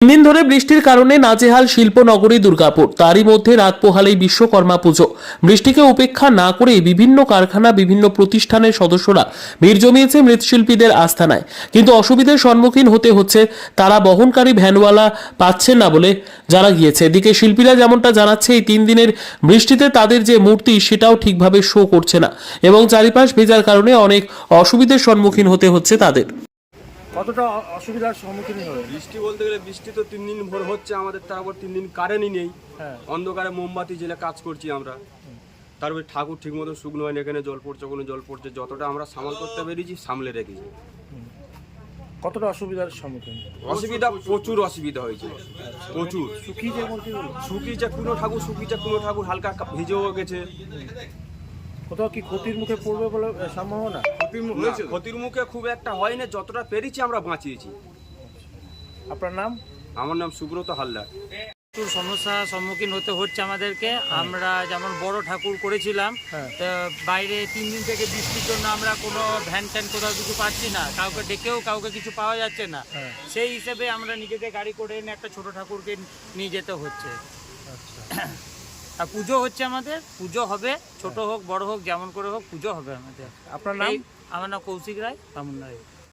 তিন দিন ধরে বৃষ্টির কারণে নাজেহাল শিল্পনগরী দুর্গাপুর। তারই মধ্যে রাত পোহালেই বিশ্বকর্মা পুজো। বৃষ্টিকে উপেক্ষা না করে বিভিন্ন কারখানা, বিভিন্ন প্রতিষ্ঠানের সদস্যরা ভিড় জমিয়েছে মৃৎশিল্পীদের আস্থানায়। কিন্তু অসুবিধার সম্মুখীন হতে হচ্ছে তারা বহনকারী ভ্যানওয়ালা পাচ্ছেন না বলে জানা গিয়েছে। এদিকে শিল্পীরা যেমনটা জানাচ্ছে, এই তিন দিনের বৃষ্টিতে তাদের যে মূর্তি, সেটাও ঠিকভাবে শো করছে না এবং চারিপাশ ভেজার কারণে অনেক অসুবিধার সম্মুখীন হতে হচ্ছে তাদের। কতটা অসুবিধার সম্মুখীন হবে বৃষ্টি বলতে গেলে বৃষ্টি তো তিন দিন ভোর হচ্ছে আমাদের তারপর তিন দিন কারেন্টই নেই। হ্যাঁ। অন্ধকারে মোমবাতি জেলে কাজ করছি আমরা। তারপরে ঠাকুর ঠিক মতো শুকনো হয়নি এখানে জল পড়ছে কোনো জল পড়ছে যতটা আমরা সামাল করতে পেরেছি সামলে রেখেছি। কতটা অসুবিধার সম্মুখীন? অসুবিধা প্রচুর অসুবিধা হয়েছে প্রচুর। শুকিয়ে মূর্তিগুলো? শুকিয়েছে কোনো ঠাকুর শুকিয়েছে কোনো ঠাকুর হালকা ভিজেও গেছে। কোথাও কি ক্ষতির মুখে পড়বে বলে সম্ভাবনা? না, ক্ষতির মুখে খুব একটা হয়নি যতটা পেরেছি আমরা বাঁচিয়েছি। আপনার নাম? আমার নাম সুব্রত হালদার। প্রচুর সমস্যার সম্মুখীন হতে হচ্ছে আমাদেরকে। আমরা যেমন বড় ঠাকুর করেছিলাম হ্যাঁ। বাইরে তিন দিন থেকে বৃষ্টির জন্য আমরা কোনো ভ্যান ট্যান কোথাও কিছু পাচ্ছি না কাউকে ডেকেও কাউকে কিছু পাওয়া যাচ্ছে না। হ্যাঁ। সেই হিসেবে আমরা নিজেদের গাড়ি করে এনে একটা ছোট ঠাকুরকে নিয়ে যেতে হচ্ছে। আচ্ছা। আর পুজো হচ্ছে আমাদের পুজো হবে ছোট হোক বড় হোক যেমন করে হোক পুজো হবে আমাদের। আপনার নাম? আমার নাম কৌশিক রায় বামুন রায়